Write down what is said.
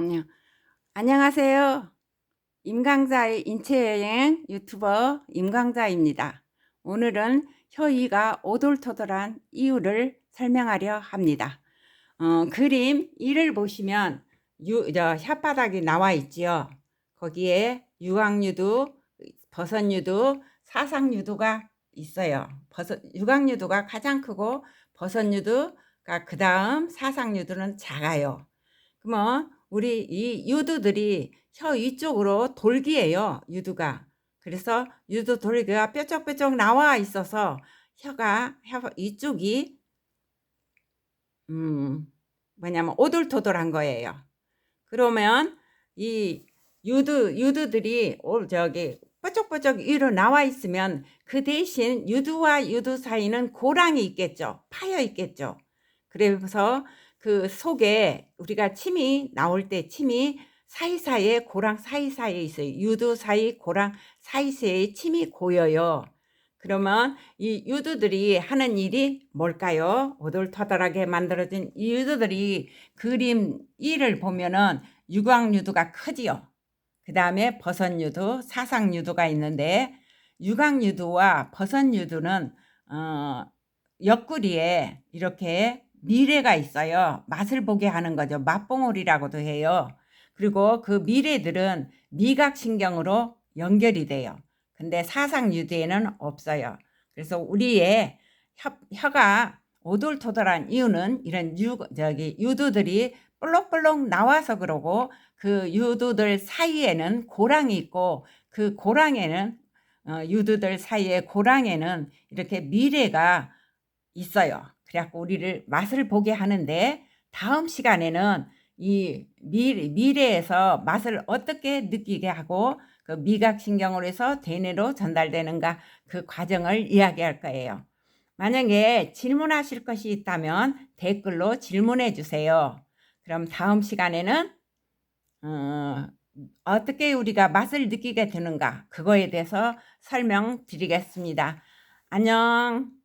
음, 안녕하세요. 임강자의 인체여행 유튜버 임강자입니다. 오늘은 혀이가 오돌토돌한 이유를 설명하려 합니다. 어, 그림 1을 보시면 유, 저, 혓바닥이 나와 있지요. 거기에 유광유두, 버섯유두, 사상유두가 있어요. 버섯, 유광유두가 가장 크고 버섯유두가 그 다음 사상유두는 작아요. 그러면 우리 이 유두들이 혀 위쪽으로 돌기예요. 유두가. 그래서 유두 돌기가 뾰족뾰족 나와 있어서 혀가 혀 이쪽이 음 뭐냐면 오돌토돌한 거예요. 그러면 이 유두 유두들이 올 저기 뾰족뾰족 위로 나와 있으면 그 대신 유두와 유두 사이는 고랑이 있겠죠. 파여 있겠죠. 그래서 그 속에 우리가 침이 나올 때 침이 사이사이에 고랑 사이사이에 있어요. 유두 사이 고랑 사이사이에 침이 고여요. 그러면 이 유두들이 하는 일이 뭘까요? 오돌토돌하게 만들어진 이 유두들이 그림 1을 보면은 유광유두가 크지요. 그 다음에 버섯유두, 사상유두가 있는데 유광유두와 버섯유두는 어, 옆구리에 이렇게 미래가 있어요. 맛을 보게 하는 거죠. 맛봉오리라고도 해요. 그리고 그 미래들은 미각신경으로 연결이 돼요. 근데 사상유두에는 없어요. 그래서 우리의 혀, 혀가 오돌토돌한 이유는 이런 유, 저기 유두들이 볼록볼록 나와서 그러고 그 유두들 사이에는 고랑이 있고 그 고랑에는 어, 유두들 사이에 고랑에는 이렇게 미래가 있어요. 그래갖고 우리를 맛을 보게 하는데 다음 시간에는 이 미래, 미래에서 맛을 어떻게 느끼게 하고 그 미각신경으로 해서 대뇌로 전달되는가 그 과정을 이야기할 거예요. 만약에 질문하실 것이 있다면 댓글로 질문해 주세요. 그럼 다음 시간에는 어, 어떻게 우리가 맛을 느끼게 되는가 그거에 대해서 설명드리겠습니다. 안녕.